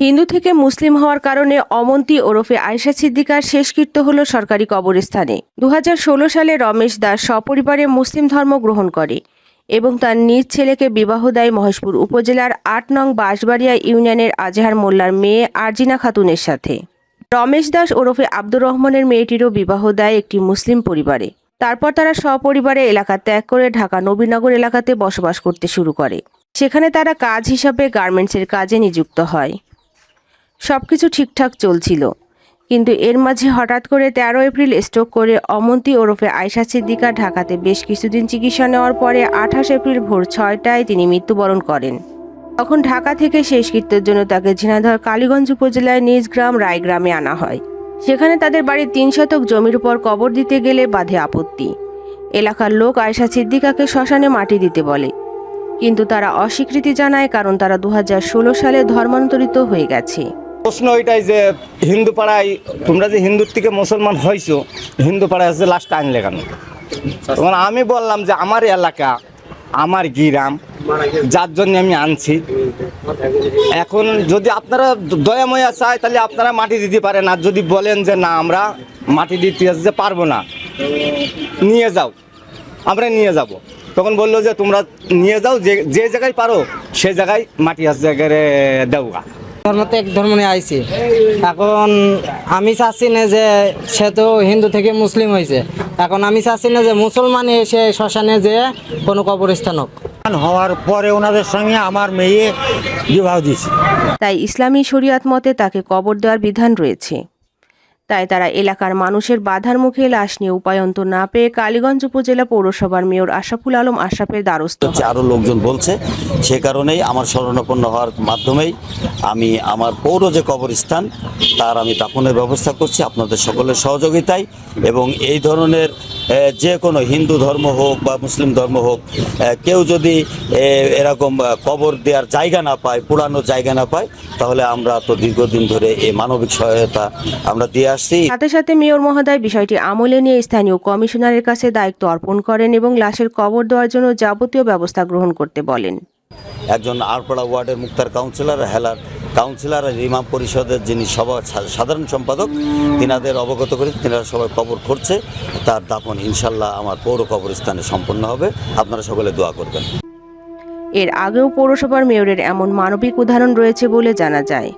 হিন্দু থেকে মুসলিম হওয়ার কারণে অমন্তি ওরফে আয়শা সিদ্দিকার শেষকৃত্য হল সরকারি কবরস্থানে। দু হাজার ষোলো সালে রমেশ দাস সপরিবারে মুসলিম ধর্ম গ্রহণ করে এবং তার নিজ ছেলেকে বিবাহ দেয় মহেশপুর উপজেলার আট নং বাঁশবাড়িয়া ইউনিয়নের আজহার মোল্লার মেয়ে আরজিনা খাতুনের সাথে। রমেশ দাস ওরফে আব্দুর রহমানের মেয়েটিরও বিবাহ দেয় একটি মুসলিম পরিবারে। তারপর তারা সপরিবারে এলাকা ত্যাগ করে ঢাকা নবীনগর এলাকাতে বসবাস করতে শুরু করে। সেখানে তারা কাজ হিসাবে গার্মেন্টসের কাজে নিযুক্ত হয়। সবকিছু ঠিকঠাক চলছিল। কিন্তু এর মাঝে হঠাৎ করে তেরো এপ্রিল স্ট্রোক করে অমন্তি ওরফে আয়শা সিদ্দিকা ঢাকাতে বেশ কিছুদিন চিকিৎসা নেওয়ার পরে আঠাশ এপ্রিল ভোর ছয়টায় তিনি মৃত্যুবরণ করেন। তখন ঢাকা থেকে শেষকৃত্যের জন্য তাকে ঝিনাইদহ কালীগঞ্জ উপজেলায় নিজ গ্রাম রায়গ্রামে আনা হয়। সেখানে তাদের বাড়ির তিন শতক জমির উপর কবর দিতে গেলে বাধে আপত্তি। এলাকার লোক আয়শা সিদ্দিকাকে শ্মশানে মাটি দিতে বলে। কিন্তু তারা অস্বীকৃতি জানায় কারণ তারা দু হাজার ষোলো সালে ধর্মান্তরিত হয়ে গেছে। প্রশ্ন ওইটাই যে হিন্দু পাড়ায়, তোমরা যে হিন্দুর থেকে মুসলমান হয়েছো হিন্দু পাড়ায় হচ্ছে লাস্ট আনলে কেন তখন আমি বললাম যে আমার এলাকা, আমার গ্রাম, যার জন্য আমি আনছি। এখন যদি আপনারা দয়াময়া চায়, তাহলে আপনারা মাটি দিতে পারেন। আর যদি বলেন যে না, আমরা মাটি দিতে যে পারব না, নিয়ে যাও। আমরা নিয়ে যাব। তখন বলল যে তোমরা নিয়ে যাও, যে যে জায়গায় পারো, সে জায়গায় মাটি আছে জায়গায় দেওয়া ধর্ম তো এক ধর্ম নিয়ে আইছি। এখন আমি চাচ্ছি না যে সে তো হিন্দু থেকে মুসলিম হয়েছে। এখন আমি চাচ্ছি না যে মুসলমান এসে শ্মশানে যে কোনো কবরস্থান হোক। হওয়ার পরে ওনাদের সঙ্গে আমার মেয়ে বিবাহ দিয়েছে। তাই ইসলামী শরিয়াত মতে তাকে কবর দেওয়ার বিধান রয়েছে। তাই তারা এলাকার মানুষের বাধার মুখে লাশ নিয়ে উপায়ন্ত না পেয়ে কালীগঞ্জ উপজেলা পৌরসভার মেয়র আশাফুল আলম আশাফের দ্বারস্থ হচ্ছে আরও লোকজন বলছে, সে কারণেই আমার স্মরণাপন্ন হওয়ার মাধ্যমেই আমি আমার পৌর যে কবরস্থান, তার আমি দাপনের ব্যবস্থা করছি আপনাদের সকলের সহযোগিতায় এবং এই ধরনের যে কোনো হিন্দু ধর্ম হোক বা মুসলিম ধর্ম হোক কেউ যদি এরকম কবর দেওয়ার জায়গা না পায় পুরানো জায়গা না পায় তাহলে আমরা তো দীর্ঘদিন ধরে এই মানবিক সহায়তা আমরা দিয়ে আসছি। সাথে সাথে মেয়র মহোদয় বিষয়টি আমলে নিয়ে স্থানীয় কমিশনারের কাছে দায়িত্ব অর্পণ করেন এবং লাশের কবর দেওয়ার জন্য যাবতীয় ব্যবস্থা গ্রহণ করতে বলেন। একজন আরপাড়া ওয়ার্ডের মুক্তার কাউন্সিলর হেলার কাউন্সিলর আর ইমাম পরিষদের যিনি সভা, সাধারণ সম্পাদক, তিনাদের অবগত করে তিনারা সবাই কবর করছে তার দাপন ইনশাল্লাহ আমার পৌর কবরস্থানে সম্পন্ন হবে। আপনারা সকলে দোয়া করবেন। এর আগেও পৌরসভার মেয়রের এমন মানবিক উদাহরণ রয়েছে বলে জানা যায়।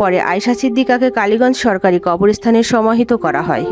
পরে আয়শা সিদ্দিকাকে কালীগঞ্জ সরকারি কবরস্থানে সমাহিত করা হয়।